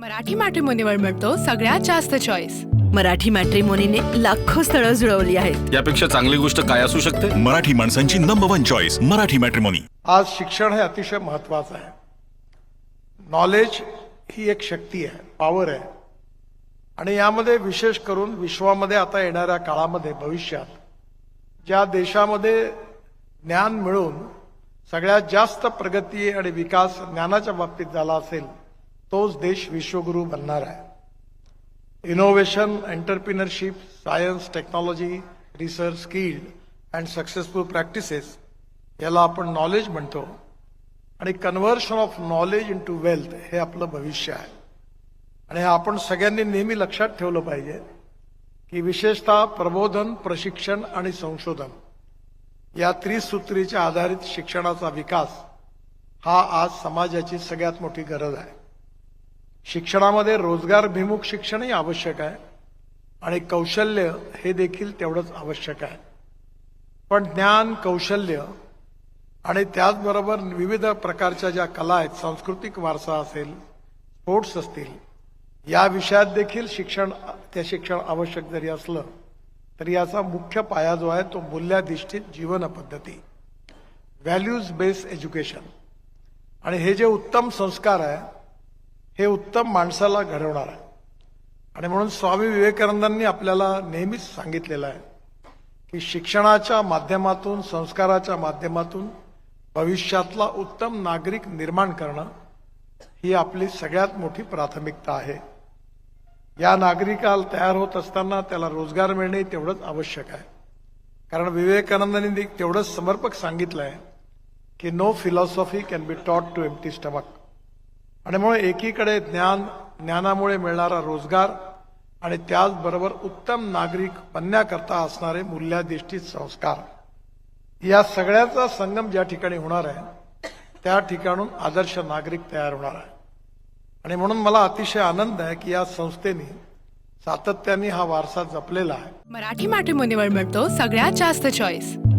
मराठी मॅट्रिमोनीवर मिळतो सगळ्यात जास्त चॉईस मराठी मॅट्रिमोनीने लाखो स्थळं जुळवली आहेत. यापेक्षा चांगली गोष्ट काय असू शकते? मराठी माणसांची number one choice Marathi matrimony आज शिक्षण हे अतिशय महत्वाचं आहे. नॉलेज ही एक शक्ती आहे पॉवर आहे. आणि यामध्ये विशेष करून विश्वामध्ये आता येणाऱ्या काळामध्ये भविष्यात ज्या देशामध्ये ज्ञान मिळून सगळ्यात जास्त प्रगती आणि विकास ज्ञानाच्या बाबतीत झाला असेल तोच देश विश्वगुरू बनणार आहे. Innovation entrepreneurship science technology research skilled and successful practices याला आपण नॉलेज म्हणतो. आणि conversion of knowledge into wealth हे आपलं भविष्य आहे. आणि आपण सगळ्यांनी नेहमी लक्षात ठेवलं पाहिजे की विशेषतः प्रबोधन प्रशिक्षण आणि संशोधन या त्रिसूत्रीच्या आधारित शिक्षणाचा विकास हा आज समाजाची सगळ्यात मोठी गरज आहे. शिक्षणामध्ये रोजगारभिमुख शिक्षणही आवश्यक आहे. आणि कौशल्य हे देखील तेवढंच आवश्यक आहे. पण ज्ञान कौशल्य आणि त्याचबरोबर विविध प्रकारच्या ज्या कला आहेत सांस्कृतिक वारसा असेल स्पोर्ट्स असतील या विषयात देखील शिक्षण ते शिक्षण आवश्यक जरी असलं तरी याचा मुख्य पाया जो आहे तो मूल्याधिष्ठित जीवन पद्धती. व्हॅल्यूज बेस्ड एज्युकेशन आणि हे जे उत्तम संस्कार आहे हे उत्तम माणसाला घडवणार आहे. आणि म्हणून स्वामी विवेकानंदांनी आपल्याला नेहमीच सांगितलेलं आहे की शिक्षणाच्या माध्यमातून संस्काराच्या माध्यमातून भविष्यातला उत्तम नागरिक निर्माण करणं ही आपली सगळ्यात मोठी प्राथमिकता आहे. या नागरिकाला तयार होत असताना त्याला रोजगार मिळणे तेवढंच आवश्यक आहे. कारण विवेकानंदांनी तेवढंच समर्पक सांगितलं आहे की no philosophy can be taught to empty stomach आणि म्हणून एकीकडे ज्ञान ज्ञानामुळे मिळणारा रोजगार आणि त्याचबरोबर उत्तम नागरिक बनण्याकरता असणारे मूल्याधिष्ठित संस्कार. या सगळ्याचा संगम ज्या ठिकाणी होणार आहे त्या ठिकाणून आदर्श नागरिक तयार होणार आहे. आणि म्हणून मला अतिशय आनंद आहे की या संस्थेने सातत्याने हा वारसा जपलेला आहे. मराठी मॅट्रिमोनीवर मिळतो सगळ्यात जास्त चॉईस